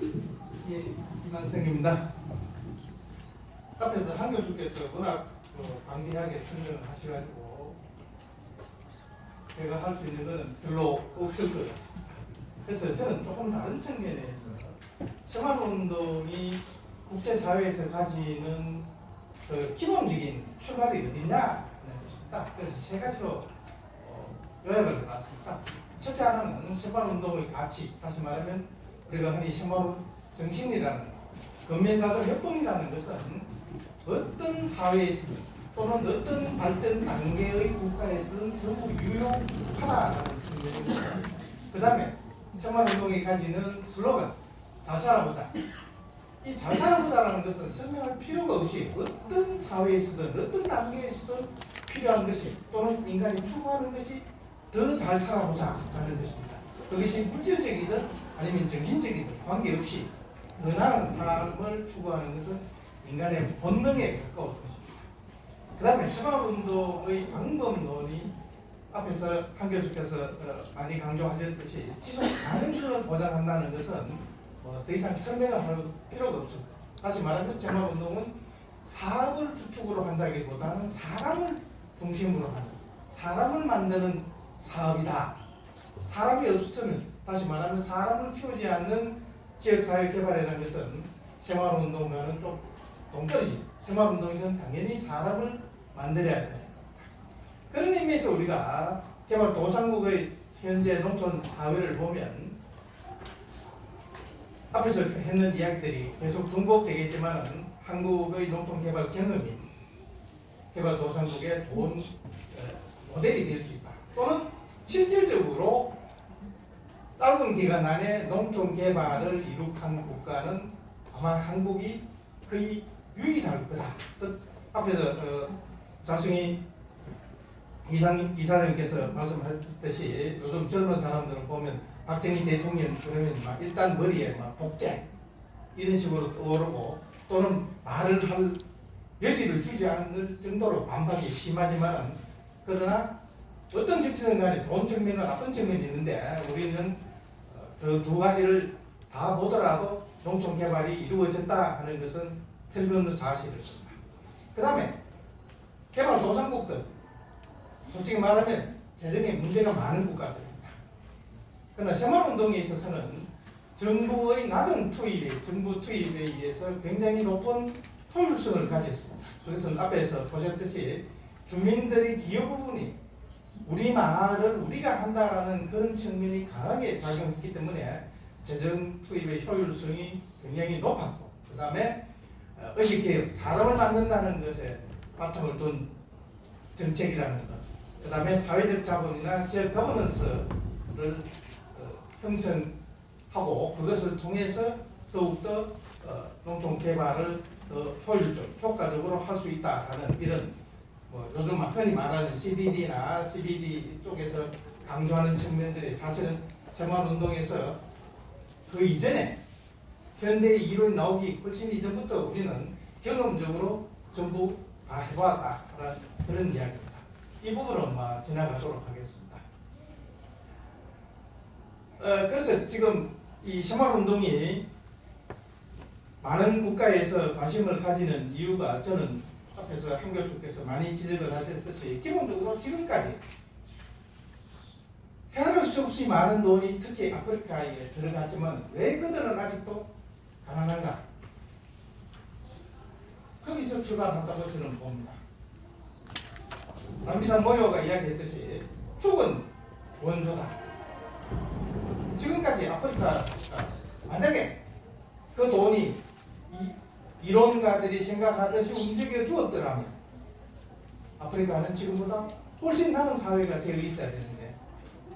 예, 이만성입니다. 앞에서 한 교수께서 워낙 그 방대하게 설명을 하셔가지고 제가 할 수 있는 것은 별로 없을 것 같습니다. 그래서 저는 조금 다른 측면에서 생활운동이 국제사회에서 가지는 그 기본적인 출발이 어디냐 하는 것입니다. 그래서 세 가지로 어, 요약을 해봤습니다. 첫째 하나는 생활운동의 가치, 다시 말하면 우리가 흔히 생활 정신이라는 근면자적 협동이라는 것은 어떤 사회에서든 또는 어떤 발전 단계의 국가에서든 전부 유효하다는 측면입니다. 그 다음에 생활운동이 가지는 슬로건 잘 살아보자. 이 잘 살아보자라는 것은 설명할 필요가 없이 어떤 사회에서든 어떤 단계에서든 필요한 것이 또는 인간이 추구하는 것이 더 잘 살아보자 하는 것입니다. 그것이 물질적이든 아니면 정신적이든 관계없이 더 나은 삶을 추구하는 것은 인간의 본능에 가까울 것입니다. 그 다음에 생활운동의 방법론이 앞에서 한 교수께서 어, 많이 강조하셨듯이 지속 가능성을 보장한다는 것은 뭐 더 이상 설명을 할 필요가 없습니다. 다시 말하면 생활운동은 사업을 주축으로 한다기보다는 사람을 중심으로 하는 사람을 만드는 사업이다. 사람이 없으면 다시 말하면 사람을 키우지 않는 지역사회 개발이라는 것은 생활운동과는 좀 동떨어지. 생활운동에서는 당연히 사람을 만들어야 되는 겁니다. 그런 의미에서 우리가 개발 도상국의 현재 농촌 사회를 보면 앞에서 했는 이야기들이 계속 중복되겠지만 한국의 농촌 개발 경험이 개발 도상국의 좋은 어, 모델이 될 수 있다. 또는 실질적으로 짧은 기간 안에 농촌 개발을 이룩한 국가는 아마 한국이 거의 유일할 거다. 그 앞에서 어, 자승이 이상 이사장님께서 말씀하셨듯이 요즘 젊은 사람들을 보면 박정희 대통령 그러면 막 일단 머리에 막 복제 이런 식으로 떠오르고 또는 말을 할 여지를 주지 않을 정도로 반박이 심하지만 그러나 어떤 정치든 간에 좋은 측면과 나쁜 측면이 있는데 우리는 어, 그 두 가지를 다 보더라도 농촌 개발이 이루어졌다 하는 것은 틀림없는 사실입니다. 그 다음에 개발 도상국들 솔직히 말하면 재정에 문제가 많은 국가들입니다. 그러나 생활운동에 있어서는 정부의 낮은 투입에 정부 투입에 의해서 굉장히 높은 효율성을 가졌습니다. 그것은 앞에서 보셨듯이 주민들의 기여 부분이 우리 말을 우리가 한다라는 그런 측면이 강하게 작용했기 때문에 재정 투입의 효율성이 굉장히 높았고 그 다음에 의식개혁, 사람을 만든다는 것에 바탕을 둔 정책이라는 것, 그 다음에 사회적 자본이나 지역 거버넌스를 어, 형성하고 그것을 통해서 더욱더 어, 농촌 개발을 더 효율적, 효과적으로 할 수 있다라는 이런 뭐 요즘 흔히 말하는 CDD나 CBD 쪽에서 강조하는 측면들이 사실은 생활운동에서 그 이전에 현대의 이론이 나오기 훨씬 이전부터 우리는 경험적으로 전부 다 해보았다라는 그런 이야기입니다. 이 부분은 뭐 지나가도록 하겠습니다. 어, 그래서 지금 이 생활운동이 많은 국가에서 관심을 가지는 이유가 저는 앞에서 한 교수께서 많이 지적을 하셨듯이 기본적으로 지금까지 헤아릴 수 없이 많은 돈이 특히 아프리카에 들어갔지만 왜 그들은 아직도 가난한가? 거기서 출발한다고 저는 봅니다. 남비산 모요가 이야기했듯이 죽은 원조다. 지금까지 아프리카가 만약에 그 돈이 이 이론가들이 생각하듯이 움직여 주었더라면 아프리카는 지금보다 훨씬 나은 사회가 되어 있어야 되는데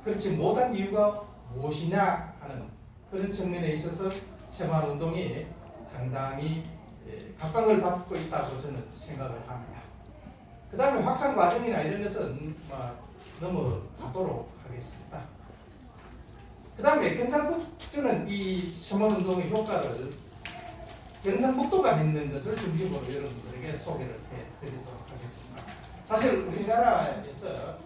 그렇지 못한 이유가 무엇이냐 하는 그런 측면에 있어서 생활운동이 상당히 예, 각광을 받고 있다고 저는 생각을 합니다. 그 다음에 확산 과정이나 이런 뭐 넘어가도록 하겠습니다. 그 다음에 경상북도는 이 생활운동의 효과를 경상북도가 있는 것을 중심으로 여러분들에게 소개를 해드리도록 하겠습니다. 사실 우리나라에서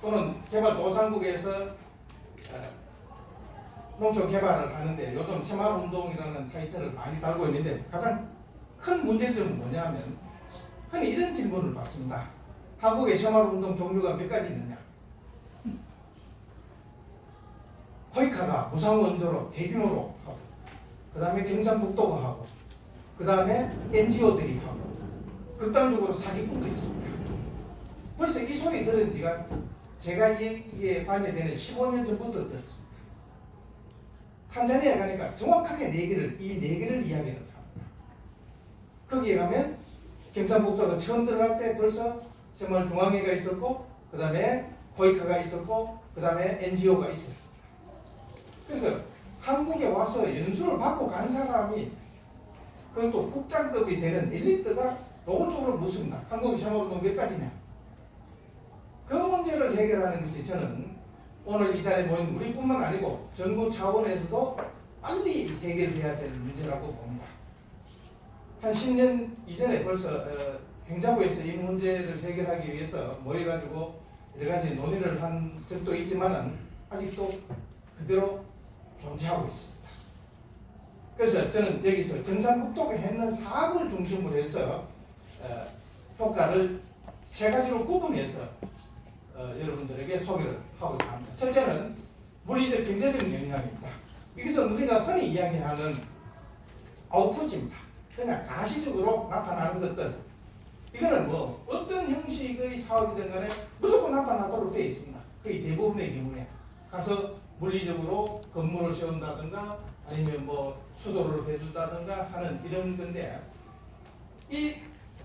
또는 개발도상국에서 어, 농촌 개발을 하는데 요즘 새마을운동이라는 타이틀을 많이 달고 있는데 가장 큰 문제점은 뭐냐면 흔히 이런 질문을 받습니다. 한국의 새마을운동 종류가 몇 가지 있느냐? 코이카가 무상원조로 대규모로 하고 그 다음에 경상북도가 하고 그 다음에 NGO들이 하고 극단적으로 사기꾼도 있습니다. 벌써 이 소리 들은 지가 제가 이게 관여되는 15년 전부터 들었습니다. 탄자니아 가니까 정확하게 네 개를 이 네 개를 이야기를 합니다. 거기에 가면 경상북도가 처음 들어갈 때 벌써 새마을 중앙회가 있었고 그 다음에 코이카가 있었고 그 다음에 NGO가 있었습니다. 그래서 한국에 와서 연수를 받고 간 사람이 그것도 국장급이 되는 엘리트가 노골적으로 묻습니다. 한국의 새마을운동 몇 가지냐? 그 문제를 해결하는 것이 저는 오늘 이 자리에 모인 우리뿐만 아니고 정부 차원에서도 빨리 해결해야 될 문제라고 봅니다. 한 10년 이전에 벌써 어, 행자부에서 이 문제를 해결하기 위해서 모여가지고 여러 가지 논의를 한 적도 있지만은 아직도 그대로 존재하고 있습니다. 그래서 저는 여기서 경상북도가 했는 사업을 중심으로 해서 어, 효과를 세 가지로 구분해서 어, 여러분들에게 소개를 하고자 합니다. 첫째는 물리적 경제적 영향입니다. 이것은 우리가 흔히 이야기하는 아웃풋입니다. 그냥 가시적으로 나타나는 것들. 이거는 뭐 어떤 형식의 사업이든 간에 무조건 나타나도록 되어 있습니다. 거의 대부분의 경우에 가서 물리적으로 건물을 세운다든가 아니면 뭐 수도를 해준다든가 하는 이런 건데 이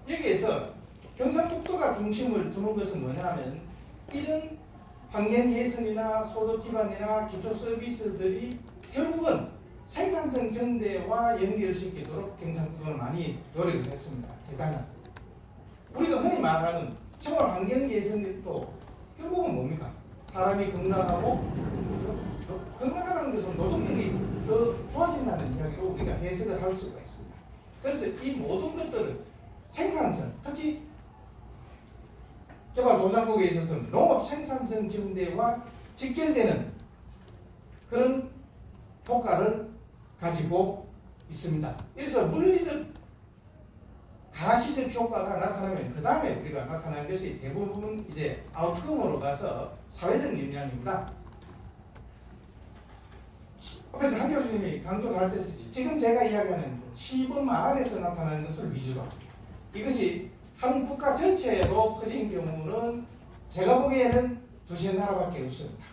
여기에서 경상북도가 중심을 두는 것은 뭐냐면 이런 환경 개선이나 소득 기반이나 기초 서비스들이 결국은 생산성 증대와 연결시키도록 경상북도는 많이 노력을 했습니다. 재단은 우리가 흔히 말하는 생활 환경 개선도 결국은 뭡니까? 사람이 건강하고 건강하다는 것은 노동력이 더 좋아진다는 이야기로 우리가 해석을 할 수가 있습니다. 그래서 이 모든 것들을 생산성, 특히 개발도상국에 있어서는 농업 생산성 증대와 직결되는 그런 효과를 가지고 있습니다. 그래서 물리적 가시적 효과가 나타나면 그 다음에 우리가 나타나는 것이 대부분 이제 아웃컴으로 가서 사회적 영향입니다. 앞에서 한 교수님이 때 쓰지 지금 제가 이야기하는 시범 마을에서 나타나는 것을 위주로 합니다. 이것이 한 국가 전체로 퍼진 경우는 제가 보기에는 두세 나라밖에 없습니다.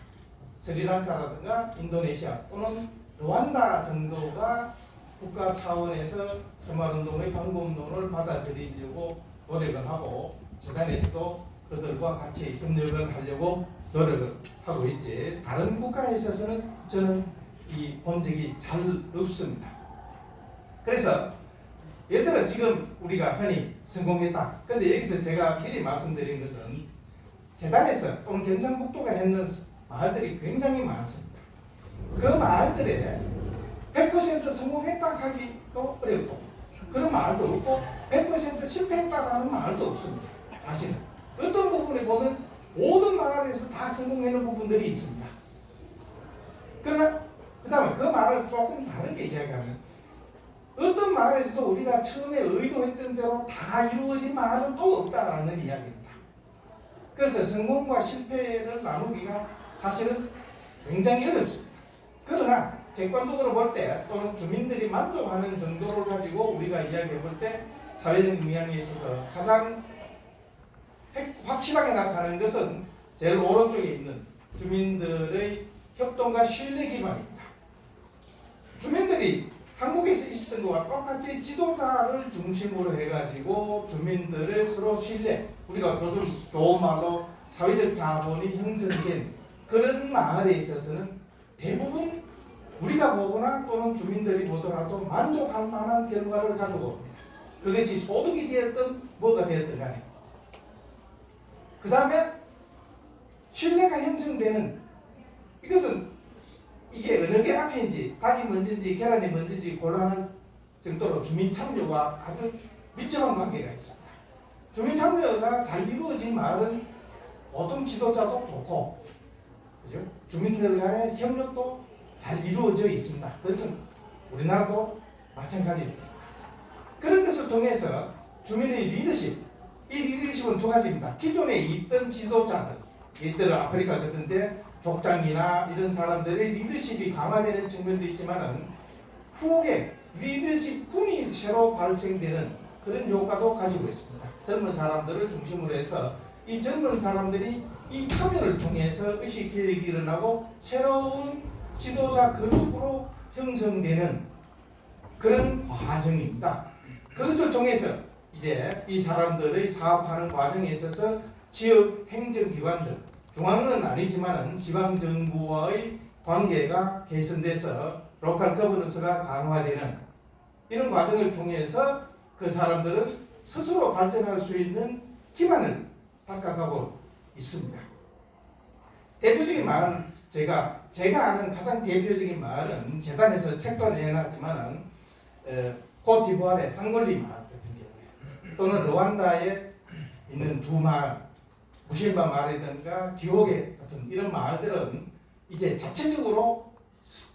스리랑카라든가 인도네시아 또는 르완다 정도가 국가 차원에서 새마을운동의 방법론을 받아들이려고 노력을 하고 재단에서도 그들과 같이 협력을 하려고 노력을 하고 있지 다른 국가에 있어서는 저는 이 본 적이 잘 없습니다. 그래서 예를 들어 지금 우리가 흔히 성공했다. 근데 여기서 제가 미리 말씀드린 것은 재단에서 또는 경상북도가 했는 마을들이 굉장히 많습니다. 그 마을들에 100% 성공했다 하기도 어렵고 그런 마을도 없고 100% 실패했다라는 마을도 없습니다. 사실은 어떤 부분에 보면 모든 마을에서 다 성공하는 부분들이 있습니다. 말을 조금 다르게 이야기하면 어떤 마을에서도 우리가 처음에 의도했던 대로 다 이루어진 마을은 또 없다라는 이야기입니다. 그래서 성공과 실패를 나누기가 사실은 굉장히 어렵습니다. 그러나 객관적으로 볼 때 또는 주민들이 만족하는 정도를 가지고 우리가 이야기해 볼 때 사회적 영향에 있어서 가장 핵- 확실하게 나타나는 것은 제일 오른쪽에 있는 주민들의 협동과 신뢰 기반입니다. 주민들이 한국에서 있었던 것과 똑같이 지도자를 중심으로 해가지고 주민들의 서로 신뢰, 우리가 요즘 좋은 말로 사회적 자본이 형성된 그런 마을에 있어서는 대부분 우리가 보거나 또는 주민들이 보더라도 만족할 만한 결과를 가지고 옵니다. 그것이 소득이 되었든 뭐가 되었든 간에. 그 다음에 신뢰가 형성되는 이것은 이게 어느 게 앞인지 닭이 먼저인지 계란이 먼저인지 곤란할 정도로 주민 참여와 아주 밀접한 관계가 있습니다. 주민 참여가 잘 이루어진 마을은 보통 지도자도 좋고 그죠? 주민들 간의 협력도 잘 이루어져 있습니다. 그것은 우리나라도 마찬가지입니다. 그런 것을 통해서 주민의 리더십, 이 리더십은 두 가지입니다. 기존에 있던 지도자들, 예를 들어 아프리카 같은데 족장이나 이런 사람들의 리더십이 강화되는 측면도 있지만은 후계 리더십 군이 새로 발생되는 그런 효과도 가지고 있습니다. 젊은 사람들을 중심으로 해서 이 젊은 사람들이 이 참여를 통해서 의식 계획이 일어나고 새로운 지도자 그룹으로 형성되는 그런 과정입니다. 그것을 통해서 이제 이 사람들의 사업하는 과정에 있어서 지역 행정기관들 중앙은 아니지만은 지방 정부와의 관계가 개선돼서 로컬 거버넌스가 강화되는 이런 과정을 통해서 그 사람들은 스스로 발전할 수 있는 기반을 닦아가고 있습니다. 대표적인 말은 제가 제가 아는 가장 대표적인 말은 재단에서 책도 내놨지만은 에, 코티부아르의 쌍골리 마을 같은 경우에 또는 르완다에 있는 두 마을 무실바 마을이든가 기호게 같은 이런 마을들은 이제 자체적으로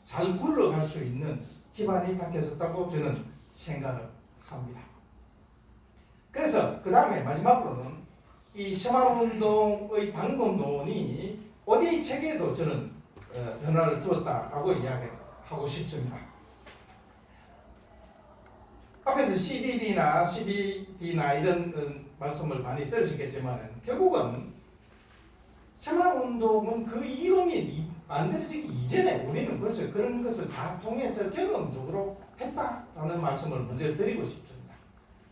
잘 굴러갈 수 있는 기반이 닦여졌다고 저는 생각을 합니다. 그래서 그 다음에 마지막으로는 이 새마을 운동의 방법론이 어디 책에도 저는 어, 변화를 주었다라고 이야기하고 싶습니다. 앞에서 CDD나 CBD나 이런 어, 말씀을 많이 들으시겠지만 결국은 새마을 운동은 그 이론이 이- 만들어지기 이전에 우리는 벌써 그런 것을 다 통해서 경험적으로 했다라는 말씀을 먼저 드리고 싶습니다.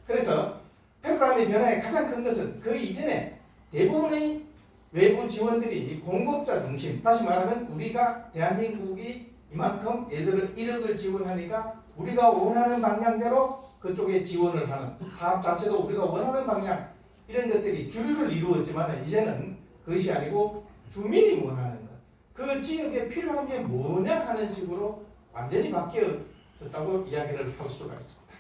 그래서 패러다임의 변화의 가장 큰 것은 그 이전에 대부분의 외부 지원들이 공급자 중심, 다시 말하면 우리가 대한민국이 이만큼 예를 들어 1억을 지원하니까 우리가 원하는 방향대로 그쪽에 지원을 하는 사업 자체도 우리가 원하는 방향 이런 것들이 주류를 이루었지만 이제는 그것이 아니고 주민이 원하는 것, 그 지역에 필요한 게 뭐냐 하는 식으로 완전히 바뀌어졌다고 이야기를 할 수가 있습니다.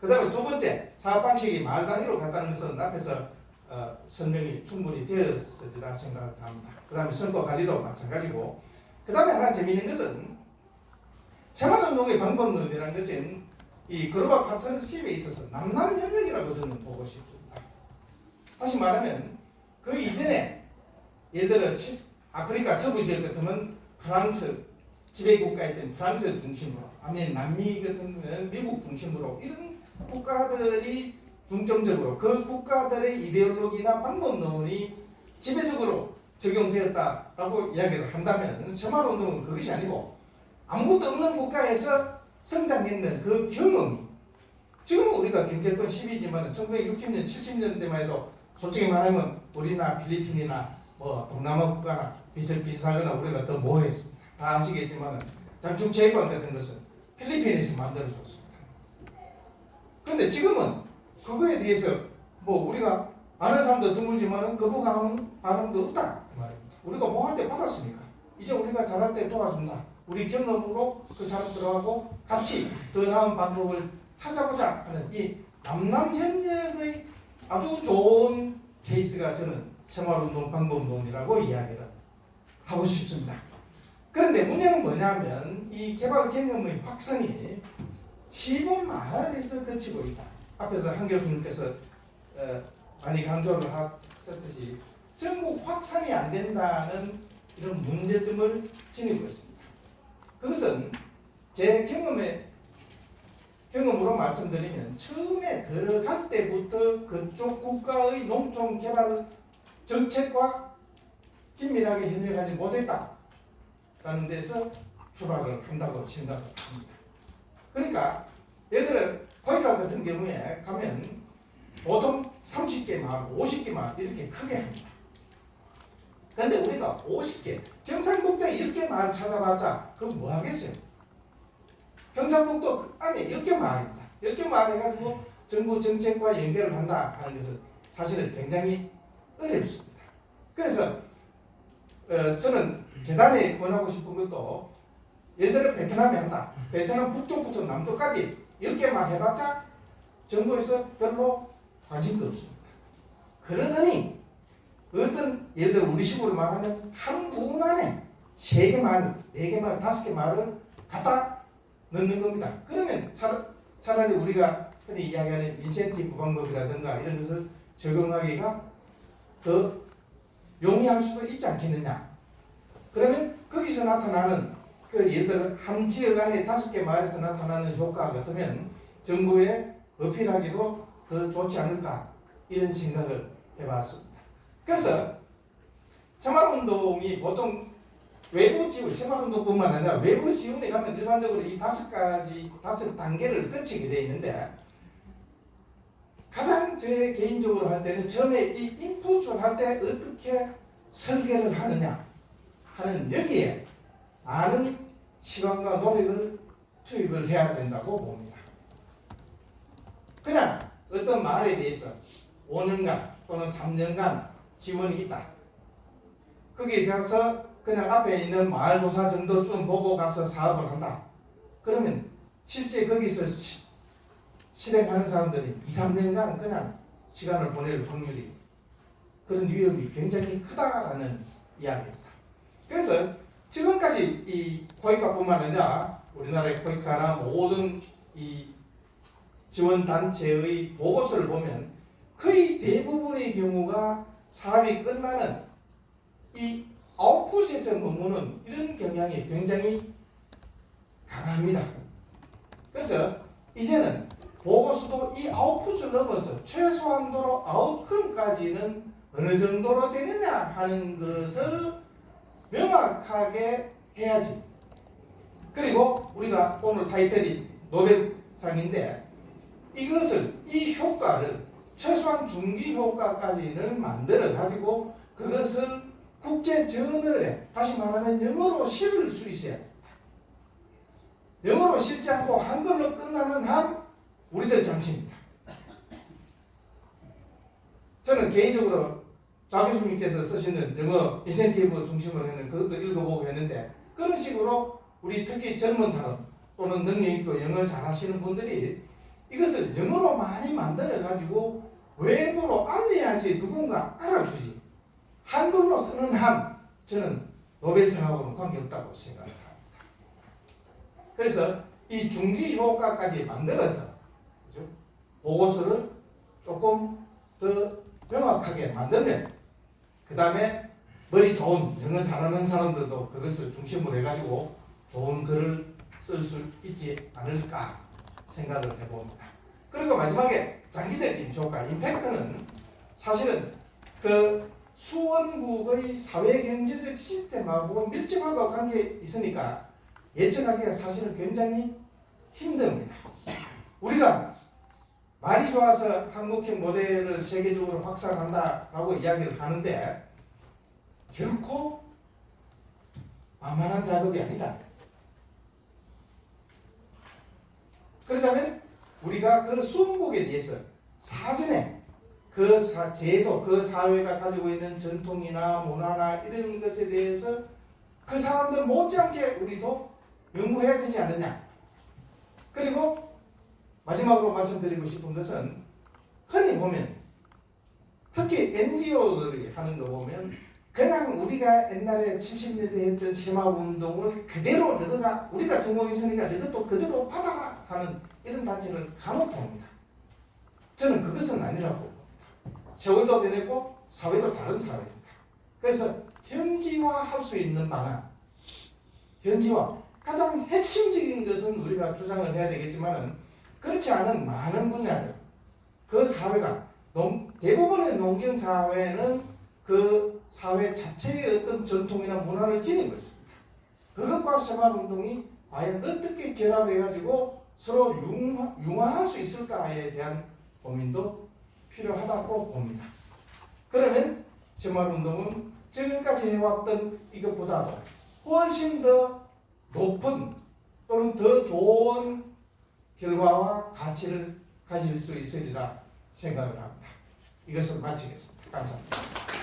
그 다음에 두 번째 사업 방식이 말 단위로 갔다는 것은 앞에서 어, 설명이 충분히 되었으리라 생각합니다. 그 다음에 선거 관리도 마찬가지고 그 다음에 하나 재미있는 것은 생활운동의 방법론이라는 것은 이 글로벌 파트너십에 있어서 남남 협력이라고 저는 보고 싶습니다. 다시 말하면 그 이전에 예를 들어 시- 아프리카 서부 지역 같으면 프랑스 지배 국가였던 프랑스 중심으로 아니면 남미 같은 경우는 미국 중심으로 이런 국가들이 중점적으로 그 국가들의 이데올로기나 방법론이 지배적으로 적용되었다라고 이야기를 한다면 새마을 운동은 그것이 아니고 아무것도 없는 국가에서 성장했는 그 경험이 지금은 우리가 경제권 10위지만 1960년, 70년대만 해도 솔직히 말하면 우리나 필리핀이나 뭐 동남아 국가나 비슷비슷하거나 우리가 더 모호했습니다. 다 아시겠지만 장충 체육관 같은 것은 필리핀에서 만들어졌습니다. 그런데 지금은 그거에 대해서 뭐 우리가 아는 사람도 드물지만은 거부감은 반응도 없다 그 말입니다. 우리가 뭐할때 받았으니까 이제 우리가 잘할 때 도와준다. 우리 경험으로 그 사람들하고 같이 더 나은 방법을 찾아보자 하는 이 남남협력의 아주 좋은 케이스가 저는 생활운동 방법론이라고 이야기를 하고 싶습니다. 그런데 문제는 뭐냐면 이 개발 개념의 확산이 시범 마을에서 그치고 있다. 앞에서 한 교수님께서 어, 많이 강조를 하셨듯이 전국 확산이 안 된다는 이런 문제점을 지니고 있습니다. 그것은 제 경험에 경험으로 말씀드리면 처음에 들어갈 때부터 그쪽 국가의 농촌 개발 정책과 긴밀하게 협력하지 못했다 라는 데서 출발을 한다고 생각을 합니다. 그러니까 들어 거기가 같은 경우에 가면 보통 30개 마을, 50개 마을 이렇게 크게 합니다. 근데 우리가 50개, 경상북도 10개 마을 찾아봤자 그럼 뭐 하겠어요? 경상북도 그 안에 10개 마을입니다. 10개 마을 해가지고 정부 정책과 연결을 한다 하는 것은 사실은 굉장히 어렵습니다. 그래서 어, 저는 재단에 권하고 싶은 것도 예를 들어 베트남에 한다. 베트남 북쪽부터 남쪽까지 10개만 해봤자 정부에서 별로 관심도 없습니다. 그러느니 어떤 예를 들어 우리 식으로 말하면 한분 안에 세개 말, 네개 말, 다섯 개 말을 갖다 넣는 겁니다. 그러면 차, 차라리 우리가 흔히 이야기하는 인센티브 방법이라든가 이런 것을 적용하기가 더 용이할 수도 있지 않겠느냐. 그러면 거기서 나타나는 그 예를 들어 한 지역 안에 다섯 개 마을에서 나타나는 효과 같으면 정부에 어필하기도 더 좋지 않을까 이런 생각을 해봤습니다. 그래서 새마을운동이 보통 외부 지원, 새마을운동뿐만 아니라 외부 지원에 가면 일반적으로 이 다섯 가지, 다섯 단계를 거치게 되어 있는데 가장 제 개인적으로 할 때는 처음에 이 인풋을 할 때 어떻게 설계를 하느냐 하는 여기에 많은 시간과 노력을 투입을 해야 된다고 봅니다. 그냥 어떤 말에 대해서 5년간 또는 3년간 지원이 있다. 거기 가서 그냥 앞에 있는 마을 조사 정도 좀 보고 가서 사업을 한다. 그러면 실제 거기서 시, 실행하는 사람들이 2, 3년간 그냥 시간을 보낼 확률이 그런 위험이 굉장히 크다라는 이야기입니다. 그래서 지금까지 이 코이카뿐만 아니라 우리나라의 코이카나 모든 이 지원 단체의 보고서를 보면 거의 대부분의 경우가 사업이 끝나는 이 아웃풋에서 머무는 이런 경향이 굉장히 강합니다. 그래서 이제는 보고서도 이 아웃풋을 넘어서 최소한도로 아웃컴까지는 어느 정도로 되느냐 하는 것을 명확하게 해야지. 그리고 우리가 오늘 타이틀이 노벨상인데 이것을 이 효과를 최소한 중기 효과까지는 만들어 가지고 그것을 국제 저널에 다시 말하면 영어로 실을 수 있어야 됩니다. 영어로 실지 않고 한글로 끝나는 한 우리들 장치입니다. 저는 개인적으로 자 교수님께서 쓰시는 영어 인센티브 중심으로 했는 그것도 읽어보고 했는데 그런 식으로 우리 특히 젊은 사람 또는 능력 있고 영어 잘하시는 분들이 이것을 영어로 많이 만들어 가지고 외부로 알려야지 누군가 알아주지 한글로 쓰는 한 저는 노벨상하고는 관계없다고 생각을 합니다. 그래서 이 중기 효과까지 만들어서 그죠? 보고서를 조금 더 명확하게 만들면 그 다음에 머리 좋은 영어 잘하는 사람들도 그것을 중심으로 해가지고 좋은 글을 쓸 수 있지 않을까 생각을 해봅니다. 그리고 마지막에 장기적인 효과, 임팩트는 사실은 그 수원국의 사회경제적 시스템하고 밀접하게 관계 있으니까 예측하기가 사실은 굉장히 힘듭니다. 우리가 말이 좋아서 한국형 모델을 세계적으로 확산한다라고 이야기를 하는데 결코 만만한 작업이 아니다. 그렇다면 우리가 그 수원국에 대해서 사전에 그 사, 제도, 그 사회가 가지고 있는 전통이나 문화나 이런 것에 대해서 그 사람들 못지않게 우리도 연구해야 되지 않느냐. 그리고 마지막으로 말씀드리고 싶은 것은 흔히 보면 특히 NGO들이 하는 거 보면 그냥 우리가 옛날에 70년대 했던 세마 운동을 그대로 너가 우리가 성공했으니까 또 그대로 받아라 하는 이런 단체를 간혹 봅니다. 저는 그것은 아니라고 봅니다. 세월도 변했고 사회도 다른 사회입니다. 그래서 현지화할 수 있는 방안, 현지화 가장 핵심적인 것은 우리가 주장을 해야 되겠지만은 그렇지 않은 많은 분야들 그 사회가 농, 대부분의 농경 사회는 그 사회 자체의 어떤 전통이나 문화를 지니고 있습니다. 그것과 새마을 운동이 과연 어떻게 결합해 가지고 서로 융화, 융화 할 수 있을까에 대한 고민도 필요하다고 봅니다. 그러면 새마을 운동은 지금까지 해왔던 이것보다도 훨씬 더 높은 또는 더 좋은 결과와 가치를 가질 수 있으리라 생각을 합니다. 이것을 마치겠습니다. 감사합니다.